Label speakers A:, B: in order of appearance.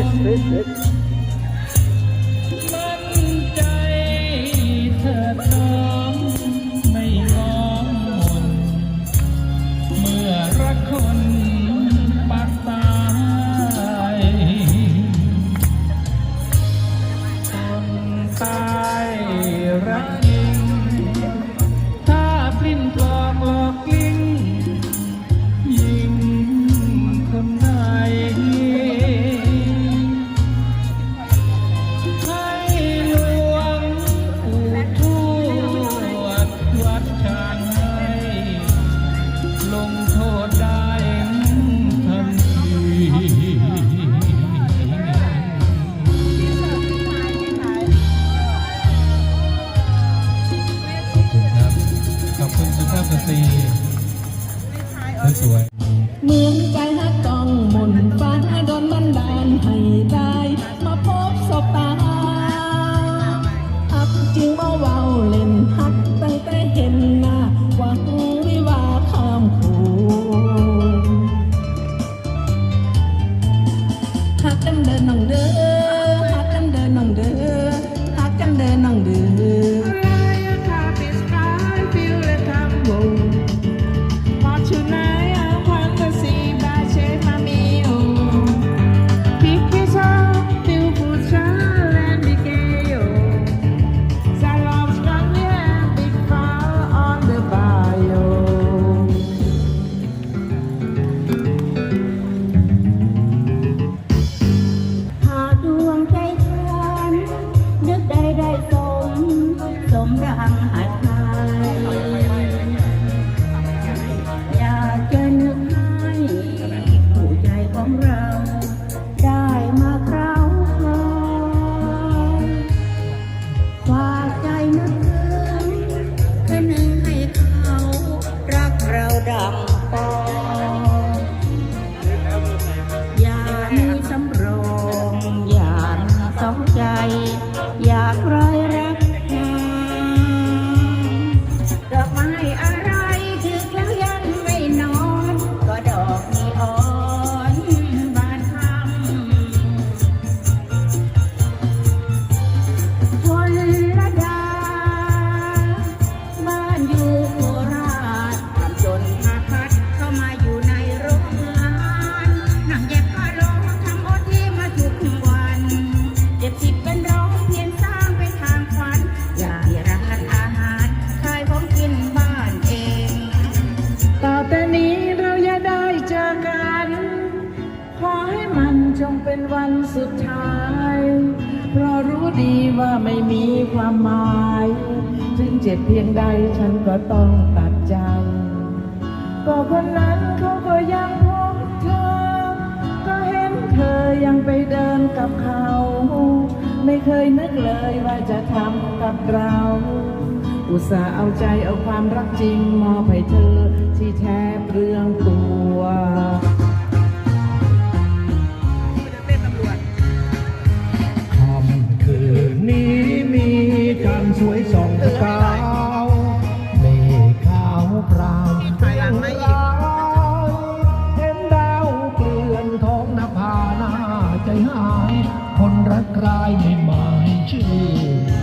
A: Wait, wait, wait. ลงโท ดั
B: งหัดไท
C: ยอยากจะนึกให้ผู้ใจของเรา ได้มาคราวคราวฝากใจนึกถึงแค่นึงให้เขารักเราดังปอง อย่ามีสำรองอย่ามีสองใจ อยากรักานอยู่โคราชทำจนพาพัดเข้ามาอยู่ในโรงงานนั่งเย็บผ้าร้องทำโอทีมาทุกวันเจ็บสิบเป็นร้องเพียนสร้างเป็นทางฝัน อยากให้ร้านอาหารขายของกินบ้านเอง
D: ต่อแต่นี้เราอย่าได้เจอกัน ขอให้มันจงเป็นวันสุดท้าย เพราะรู้ดีว่าไม่มีความหมาย ถึงเจ็บเพียงใดฉันก็ต้องตัดใจ ก็คนนั้นเขาก็ยังพบเธอ ก็เห็นเธอยังไปเดินกับเขา ไม่เคยนึกเลยว่าจะทำกับเรา อุตส่าห์เอาใจเอาความรักจริงมอบให้เธอที่แทบเรื่องตัว
E: รักใค